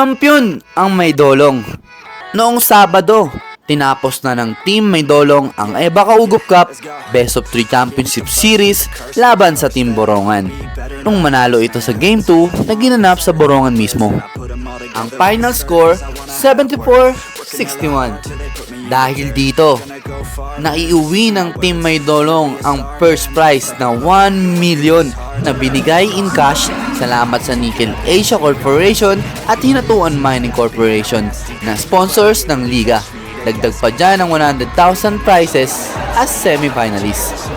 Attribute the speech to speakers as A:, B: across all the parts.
A: Kampiyon ang may dolong. Noong Sabado, tinapos na ng Team May Dolong ang EBA Kaugup Cup Best of 3 Championship Series laban sa Team Borongan. Nung manalo ito sa Game 2 na ginanap sa Borongan mismo. Ang final score, 74-61. Dahil dito, naiuwi ng Team May Dolong ang first prize na 1 million na binigay in cash salamat sa Nickel Asia Corporation at Hinatuan Mining Corporation na sponsors ng liga. Dagdag pa dyan ang 100,000 prizes as semifinalists.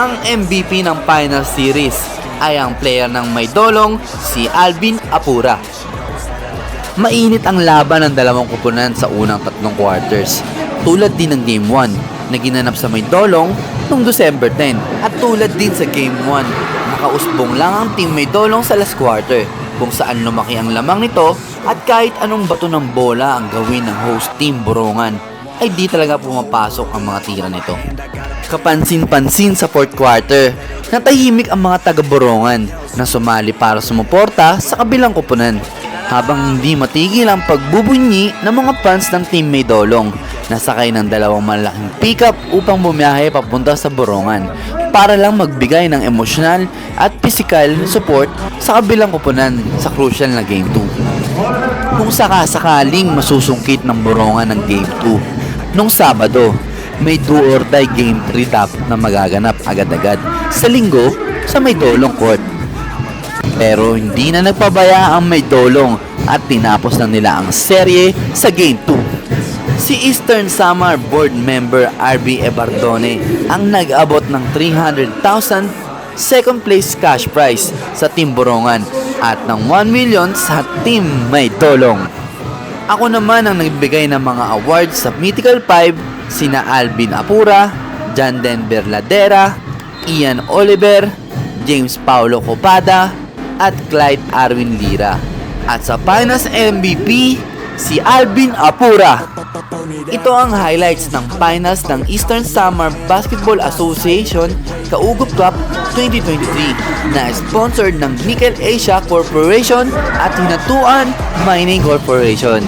A: Ang MVP ng final series ay ang player ng May Dolong, si Alvin Apura. Mainit ang laban ng dalawang kupunan sa unang tatlong quarters. Tulad din ng Game 1 na ginanap sa may dolong noong December 10 at tulad din sa Game 1 nakausbong lang ang team may dolong sa last quarter kung saan lumaki ang lamang nito at kahit anong bato ng bola ang gawin ng host team Borongan ay di talaga pumapasok ang mga tira nito. Kapansin-pansin sa fourth quarter, natahimik ang mga taga-Borongan na sumali para sumuporta sa kabilang kupunan habang hindi matigil ang pagbubunyi ng mga fans ng Team May Dolong na sakay ng dalawang malaking pickup upang bumiyahe papunta sa Borongan para lang magbigay ng emosyonal at physical support sa kabilang kupunan sa crucial na Game 2. Kung sakasakaling masusungkit ng Borongan ng Game 2, nung Sabado, may do or die Game 3 dapat na magaganap agad-agad sa linggo sa May Dolong Court. Pero hindi na nagpabaya ang may dolong at tinapos na nila ang serye sa Game 2. Si Eastern Samar Board Member RB Ebardone ang nag-abot ng 300,000 second place cash prize sa Team Borongan at ng 1 million sa Team May Dolong. Ako naman ang nagbigay ng mga awards sa Mythical 5 sina Alvin Apura, John Denver Ladera, Ian Oliver, James Paulo Copada, at Clyde Arwin Lira. At sa finals MVP, si Alvin Apura. Ito ang highlights ng finals ng Eastern Summer Basketball Association Kaugup Cup 2023 na sponsored ng Nickel Asia Corporation at Hinatuan Mining Corporation.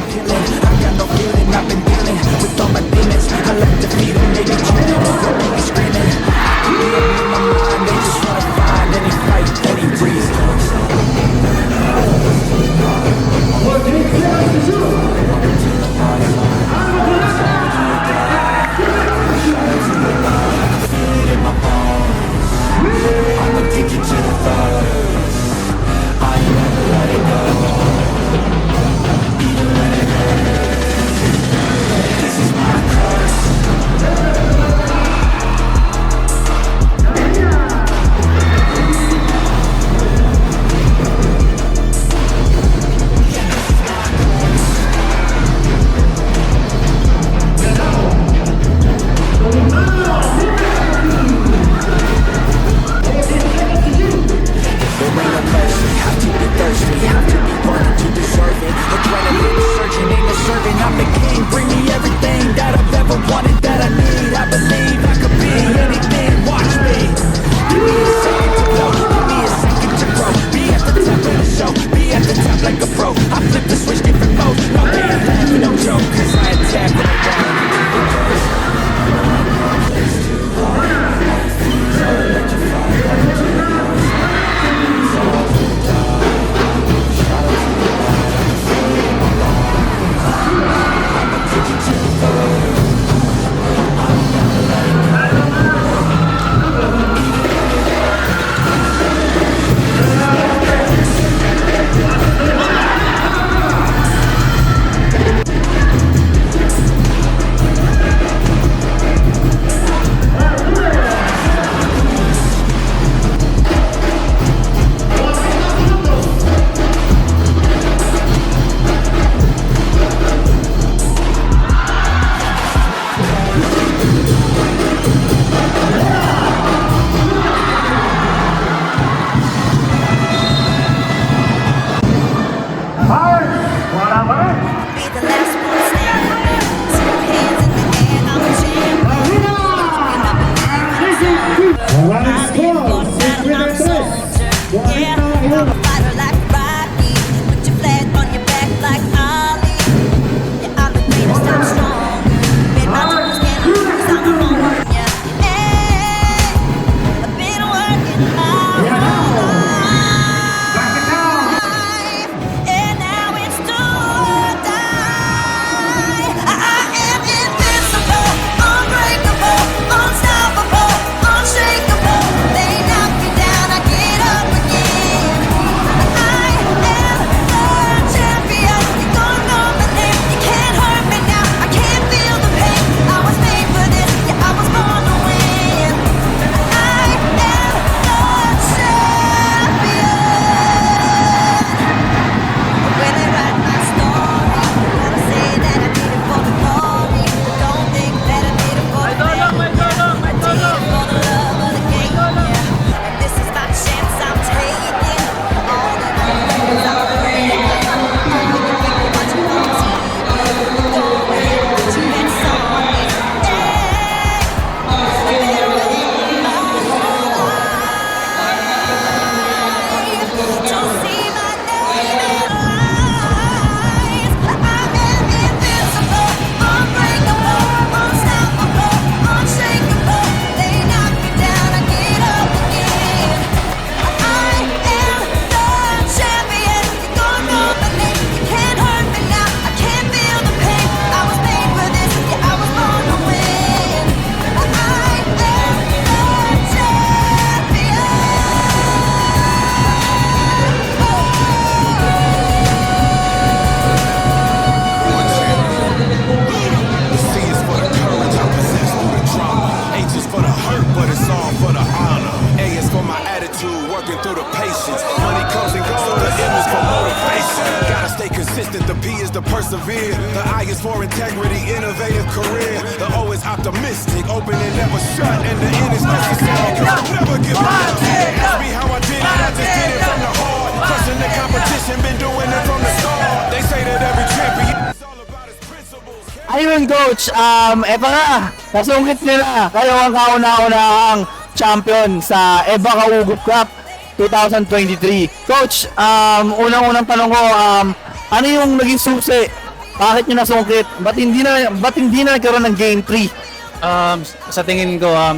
B: I
C: for integrity, innovative career. The O is optimistic, open and never shut. And the N is necessary, cause I'll never give up. Ask me how I did it, I just did it from the heart. Crushing the competition, been doing it from the start. They say that every champion. It's all about his principles.
D: Ayun coach, um, eto na, nasungkit na. Kayo ang kauna-unahang champion sa EVA Kaugup Cup 2023. Coach, um, unang-unang tanong ko, um, ano yung naging susi? Bakit nyo nasungkit? Ba't hindi na, ba't hindi na nagkaroon ng game 3?
E: um, sa tingin ko, um,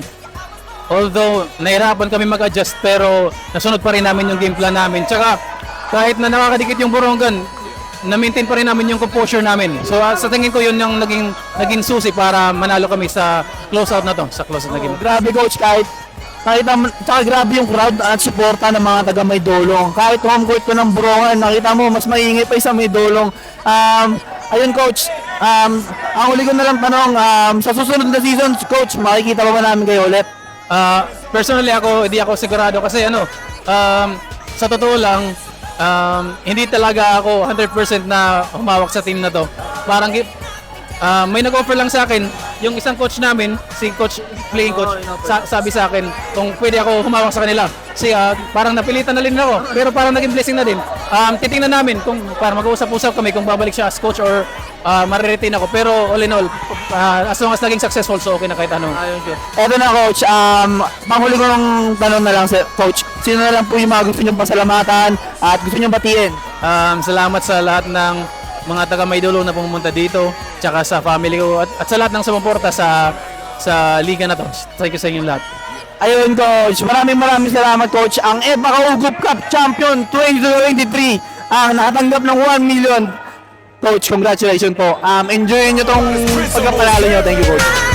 E: although nahirapan kami mag-adjust, pero nasunod pa rin namin yung game plan namin. Tsaka, kahit na nakakadikit yung Borongan, na-maintain pa rin namin yung composure namin. So, uh, sa tingin ko, yun yung naging, naging susi para manalo kami sa closeout na to, sa closeout na game.
D: Grabe coach, kahit nakita mo, tsaka grabe yung crowd at suporta ng mga taga Maydolong. Kahit home court ko ng Brongan, nakita mo, mas maingay pa yung sa Maydolong. Um, ayun coach, um, ang huli ko na lang tanong, um, sa susunod na season, coach, makikita pa ba namin kayo ulit?
E: Ah, personally ako, hindi ako sigurado kasi ano, um, sa totoo lang, um, hindi talaga ako 100% na humawak sa team na to. Parang ah, may nag-offer lang sa akin, yung isang coach namin, si coach, playing coach, sa- sabi sa akin kung pwede ako humawak sa kanila. Kasi ah, parang napilitan na rin ako, pero parang naging blessing na din. Um, titingnan namin kung para mag-uusap-usap kami kung babalik siya as coach or uh, mariretain ako. Pero all in all, ah, as long as naging successful, so okay na kahit ano.
D: Eto na coach, um, panghuli ko ng tanong na lang sa coach, sino na lang po yung mga gusto niyong pasalamatan at gusto niyong batiin?
E: Um, salamat sa lahat ng mga taga Maydolo na pumunta dito, tsaka sa family ko at, at sa lahat ng sumuporta sa sa liga na to. Thank you sa inyong lahat.
D: Ayun coach, maraming maraming salamat coach. Ang EVA Kaugup Cup Champion 2023 ang nakatanggap ng 1 million. Coach, congratulations po. Um, enjoy nyo tong pagkapanalo nyo. Thank you coach.